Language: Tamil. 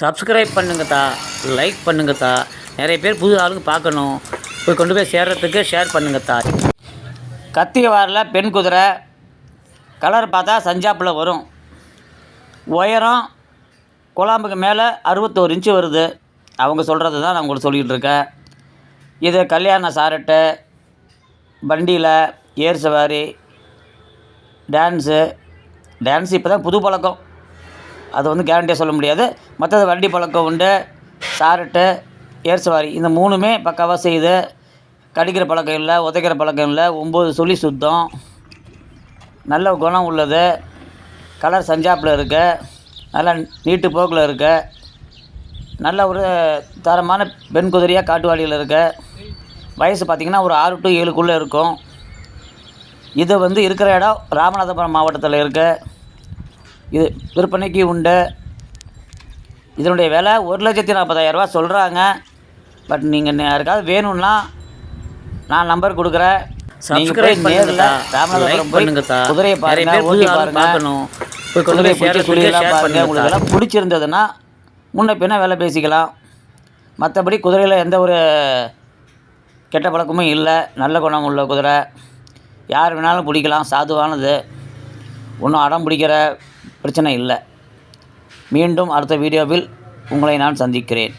சப்ஸ்கிரைப் பண்ணுங்கத்தா லைக் பண்ணுங்கத்தா நிறைய பேர் புது ஆளுங்க பார்க்கணும். போய் கொண்டு போய் சேர்றதுக்கு ஷேர் பண்ணுங்கத்தா கத்தியவாரில் பெண் குதிரை கலர் பார்த்தா சஞ்சாப்பில் வரும். உயரம் குழாம்புக்கு மேலே அறுபத்தோரு இன்ச்சு வருது. அவங்க சொல்கிறது தான் நான் உங்களுக்கு சொல்லிகிட்டு இருக்கேன். இது கல்யாண சாரட்டு வண்டியில் ஏர் சவாரி டான்ஸு டான்ஸ் இப்போ தான் புது பழக்கம். அது வந்து கேரண்டியாக சொல்ல முடியாது. மற்றது வண்டி பழக்கம் உண்டு சாரட்டு ஏர் சவாரி இந்த மூணுமே பக்காவாக செய்யுது கடிக்கிற பழக்கம் இல்லை உதைக்கிற பழக்கம் இல்லை ஒம்பது சுழி சுத்தம் நல்ல குணம் உள்ளது கலர் சஞ்சாப்பில் இருக்கு நல்லா நீட்டு போக்கில் இருக்கு நல்ல ஒரு தரமான பெண் குதிரையாக காட்டுவாளியில் இருக்கு. வயசு பார்த்திங்கன்னா ஒரு ஆறு டு ஏழுக்குள்ளே இருக்கும். இது வந்து இருக்கிற இடம் ராமநாதபுரம் மாவட்டத்தில் இருக்குது இது விற்பனைக்கு உண்டு இதனுடைய விலை ஒரு லட்சத்தி நாற்பதாயிரரூபா சொல்கிறாங்க பட் நீங்கள் யாருக்காவது வேணும்னா நான் நம்பர் கொடுக்குறேன். நேர்ல. ராமநாதபுரம் போய் பண்ணுங்கத்தா. குதிரையை பாருங்க ஓட்டி பாருங்க. போய் குதிரையை பிடிச்சி சுழியெல்லாம் பாருங்க. உங்களுக்கு எல்லாம் பிடிச்சிருந்ததுன்னா முன்ன பின்ன வேலை பேசிக்கலாம். மற்றபடி குதிரையில் எந்த ஒரு கெட்ட பழக்கமும் இல்லை. நல்ல குணம் உள்ள குதிரை. யார் வேணாலும் பிடிக்கலாம். சாதுவானது. ஒன்றும் அடம் பிடிக்கிற பிரச்சனை இல்லை. மீண்டும் அடுத்த வீடியோவில் உங்களை நான் சந்திக்கிறேன்.